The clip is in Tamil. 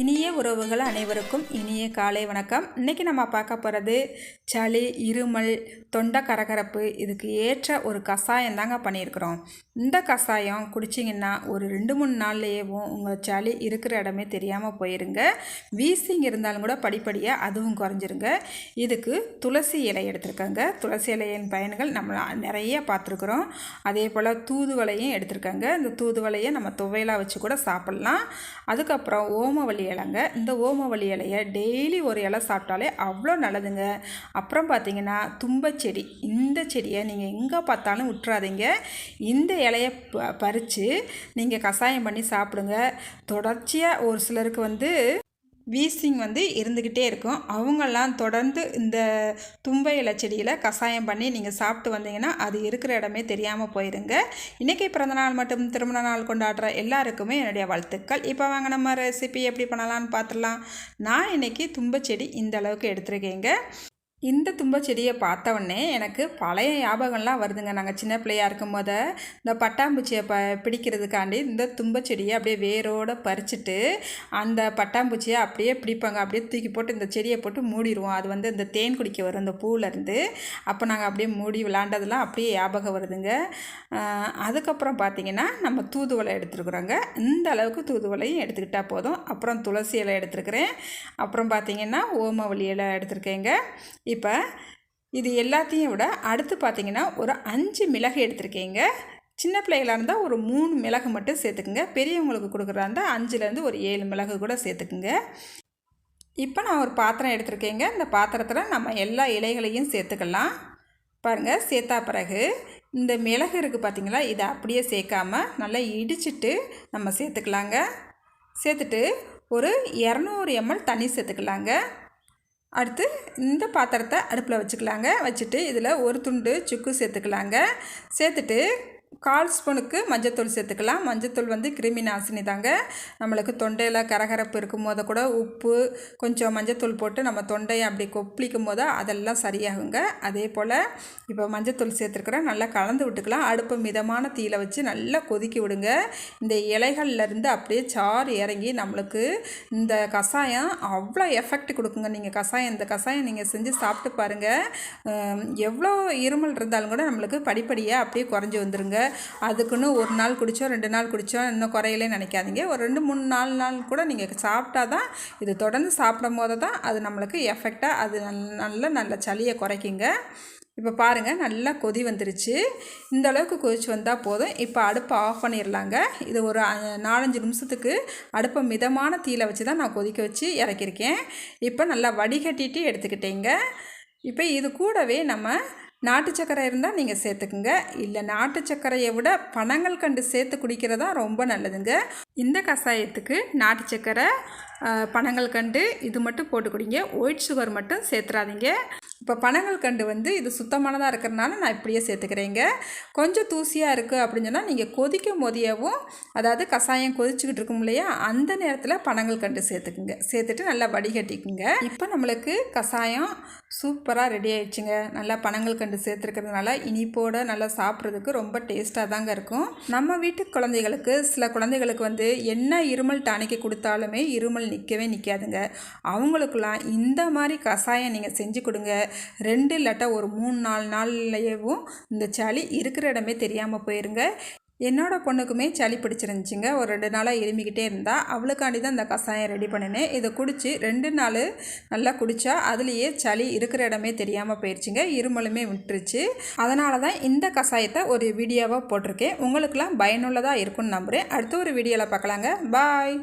இனிய உறவுகள் அனைவருக்கும் இனிய காலை வணக்கம். இன்றைக்கி நம்ம பார்க்க போகிறது சளி இருமல் தொண்டை கரகரப்பு இதுக்கு ஏற்ற ஒரு கஷாயம் தாங்க பண்ணியிருக்கிறோம். இந்த கஷாயம் குடிச்சிங்கன்னா ஒரு ரெண்டு மூணு நாள்லேயேவும் உங்கள் சளி இருக்கிற இடமே தெரியாமல் போயிருங்க. வீசிங் இருந்தாலும் கூட படிப்படியாக அதுவும் குறைஞ்சிருங்க. இதுக்கு துளசி இலை எடுத்திருக்காங்க. துளசி இலையின் பயன்கள் நம்ம நிறைய பார்த்துருக்குறோம். அதே போல் தூதுவலையும் எடுத்திருக்காங்க. இந்த தூதுவலையை நம்ம துவையலாக வச்சு கூட சாப்பிட்லாம். அதுக்கப்புறம் ஓமவல்லி இலைங்க. இந்த ஓமவல்லி இலையை டெய்லி ஒரு இலை சாப்பிட்டாலே அவ்வளோ நல்லதுங்க. அப்புறம் பார்த்தீங்கன்னா தும்பச்செடி இந்த செடியை நீங்கள் எங்கே பார்த்தாலும் விட்டுறாதீங்க இந்த இலையை ப பறித்து நீங்கள் கஷாயம் பண்ணி சாப்பிடுங்க. தொடர்ச்சியாக ஒரு சிலருக்கு வந்து வீசிங் வந்து இருந்துக்கிட்டே இருக்கும். அவங்கெல்லாம் தொடர்ந்து இந்த தும்பை இலை செடியில் கஷாயம் பண்ணி நீங்கள் சாப்பிட்டு வந்தீங்கன்னா அது இருக்கிற இடமே தெரியாமல் போயிருங்க. இன்றைக்கி பிறந்தநாள் மட்டும் திருமண நாள் கொண்டாடுற எல்லாருக்குமே என்னுடைய வாழ்த்துக்கள். இப்போ வாங்க நம்ம ரெசிபி எப்படி பண்ணலான்னு பார்த்துடலாம் நான் இன்றைக்கி தும்பை செடி இந்த அளவுக்கு எடுத்துருக்கேங்க. இந்த தும்ப செடியை பார்த்தவொடனே எனக்கு பழைய ஞாபகம்லாம் வருதுங்க. நாங்கள் சின்ன பிள்ளையாக இருக்கும் போத இந்த பட்டாம்பூச்சியை ப பிடிக்கிறதுக்காண்டி இந்த தும்ப செடியை அப்படியே வேரோடு பறிச்சுட்டு அந்த பட்டாம்பூச்சியை அப்படியே பிடிப்பாங்க. அப்படியே தூக்கி போட்டு இந்த செடியை போட்டு மூடிடுவோம் அது வந்து இந்த தேன் குடிக்க வரும். இந்த பூவிலேருந்து அப்போ நாங்கள் அப்படியே மூடி விளாண்டதெல்லாம் அப்படியே ஞாபகம் வருதுங்க. அதுக்கப்புறம் பார்த்திங்கன்னா நம்ம தூதுவளை எடுத்துருக்குறோங்க. இந்த அளவுக்கு தூதுவளையும் எடுத்துக்கிட்டால் போதும். அப்புறம் துளசி இலை எடுத்துருக்குறேன். அப்புறம் பார்த்திங்கன்னா ஓமவல்லி இலை எடுத்துருக்கேங்க. இப்போ இது எல்லாத்தையும் விட அடுத்து பார்த்திங்கன்னா ஒரு அஞ்சு மிளகு எடுத்திருக்கீங்க. சின்ன பிள்ளைகளாக இருந்தால் ஒரு மூணு மிளகு மட்டும் சேர்த்துக்குங்க. பெரியவங்களுக்கு கொடுக்குறதா இருந்தால் அஞ்சுலேருந்து ஒரு ஏழு மிளகு கூட சேர்த்துக்குங்க. இப்போ நான் ஒரு பாத்திரம் எடுத்திருக்கேங்க. இந்த பாத்திரத்தில் நம்ம எல்லா இலைகளையும் சேர்த்துக்கலாம். பாருங்கள் சேர்த்தா பிறகு இந்த மிளகு இருக்குது பார்த்திங்களா இதை அப்படியே சேர்க்காமல் நல்லா இடிச்சிட்டு நம்ம சேர்த்துக்கலாங்க. சேர்த்துட்டு ஒரு இரநூறு எம்எல் தண்ணி சேர்த்துக்கலாங்க. அடுத்து இந்த பாத்திரத்தை அடுப்பில் வச்சுக்கலாங்க. வச்சுட்டு இதில் ஒரு துண்டு சுக்கு சேர்த்துக்கலாங்க. சேர்த்துட்டு கால் ஸ்பூனுக்கு மஞ்சத்தூள் சேர்த்துக்கலாம். மஞ்சத்தூள் வந்து கிருமி நாசினி தாங்க. நம்மளுக்கு தொண்டையில் கரகரப்பு இருக்கும் போது கூட உப்பு கொஞ்சம் மஞ்சத்தூள் போட்டு நம்ம தொண்டையை அப்படி கொப்பளிக்கும் போது அதெல்லாம் சரியாகுங்க. அதே போல் இப்போ மஞ்சத்தூள் சேர்த்துருக்குறேன். நல்லா கலந்து விட்டுக்கலாம். அடுப்பு மிதமான தீயில் வச்சு நல்லா கொதிக்க விடுங்க. இந்த இலைகள்லேருந்து அப்படியே சாறு இறங்கி நம்மளுக்கு இந்த கஷாயம் அவ்வளோ எஃபெக்ட் கொடுக்குங்க. நீங்கள் கஷாயம் இந்த கஷாயம் நீங்கள் செஞ்சு சாப்பிட்டு பாருங்கள் எவ்வளோ இருமல் இருந்தாலும் கூட நம்மளுக்கு படிப்படியாக அப்படியே குறைஞ்சி வந்துருங்க. அதுக்குன்னு ஒரு நாள் குடித்தோம் ரெண்டு நாள் குடித்தோம் இன்னும் குறையிலே நினைக்காதீங்க. ஒரு ரெண்டு மூணு நாலு நாள் கூட நீங்கள் சாப்பிட்டா தான் இது தொடர்ந்து சாப்பிடும் போது தான் அது நம்மளுக்கு எஃபெக்டாக அது நல்ல நல்ல சளியை குறைக்குங்க. இப்போ பாருங்கள் நல்லா கொதி வந்துருச்சு. இந்த அளவுக்கு கொதிச்சு வந்தால் போதும். இப்போ அடுப்பை ஆஃப் பண்ணிடலாங்க இது ஒரு நாலஞ்சு நிமிஷத்துக்கு அடுப்பை மிதமான தீயில் வச்சு தான் நான் கொதிக்க வச்சு இறக்கியிருக்கேன். இப்போ நல்லா வடிகட்டிட்டு எடுத்துக்கிட்டேங்க. இப்போ இது கூடவே நம்ம நாட்டு சக்கரை இருந்தால் நீங்கள் சேர்த்துக்குங்க. இல்லை நாட்டு சர்க்கரையை விட பனங்கள் கண்டு சேர்த்து குடிக்கிறதா ரொம்ப நல்லதுங்க. இந்த கஷாயத்துக்கு நாட்டு சர்க்கரை பனங்கள் கண்டு இது மட்டும் போட்டு குடிங்க. ஒயிட் சுகர் மட்டும் சேர்த்துறாதீங்க. இப்போ பனங்கள் கண்டு வந்து இது சுத்தமானதாக இருக்கிறனால நான் இப்படியே சேர்த்துக்கிறேங்க கொஞ்சம் தூசியாக இருக்குது அப்படின்னு சொன்னால் நீங்கள் கொதிக்கும் போதியவும் அதாவது கஷாயம் கொதிச்சுக்கிட்டு இருக்கும் இல்லையா அந்த நேரத்தில் பனங்கள் கண்டு சேர்த்துக்குங்க. சேர்த்துட்டு நல்லா வடிகட்டிக்குங்க. இப்போ நம்மளுக்கு கஷாயம் சூப்பராக ரெடி ஆயிடுச்சுங்க. நல்லா பனங்கள் கண்டு சேர்த்துருக்கிறதுனால இனிப்போடு நல்லா சாப்பிட்றதுக்கு ரொம்ப டேஸ்ட்டாக தாங்க இருக்கும். நம்ம வீட்டு குழந்தைகளுக்கு சில குழந்தைகளுக்கு வந்து என்ன இருமல் டானிக்கு கொடுத்தாலுமே இருமல் நிற்கவே நிற்காதுங்க அவங்களுக்குலாம் இந்த மாதிரி கஷாயம் நீங்கள் செஞ்சு கொடுங்க. ரெண்டு இல்லாட்டா ஒரு மூணு நாலு நாள்லையவும் இந்த சளி இருக்கிற இடமே தெரியாமல் போயிருங்க. என்னோட பொண்ணுக்குமே சளி பிடிச்சிருந்துச்சிங்க. ஒரு ரெண்டு நாளாக இருமிக்கிட்டே இருந்தால் அவளுக்காண்டி தான் இந்த கஷாயம் ரெடி பண்ணினேன். இதை குடித்து ரெண்டு நாள் நல்லா குடித்தா அதுலேயே சளி இருக்கிற இடமே தெரியாமல் போயிடுச்சுங்க இருமலுமே விட்டுருச்சு. அதனால தான் இந்த கஷாயத்தை ஒரு வீடியோவாக போட்டிருக்கேன். உங்களுக்கெல்லாம் பயனுள்ளதாக இருக்குன்னு நம்புகிறேன் அடுத்த ஒரு வீடியோவில் பார்க்கலாங்க. பாய்.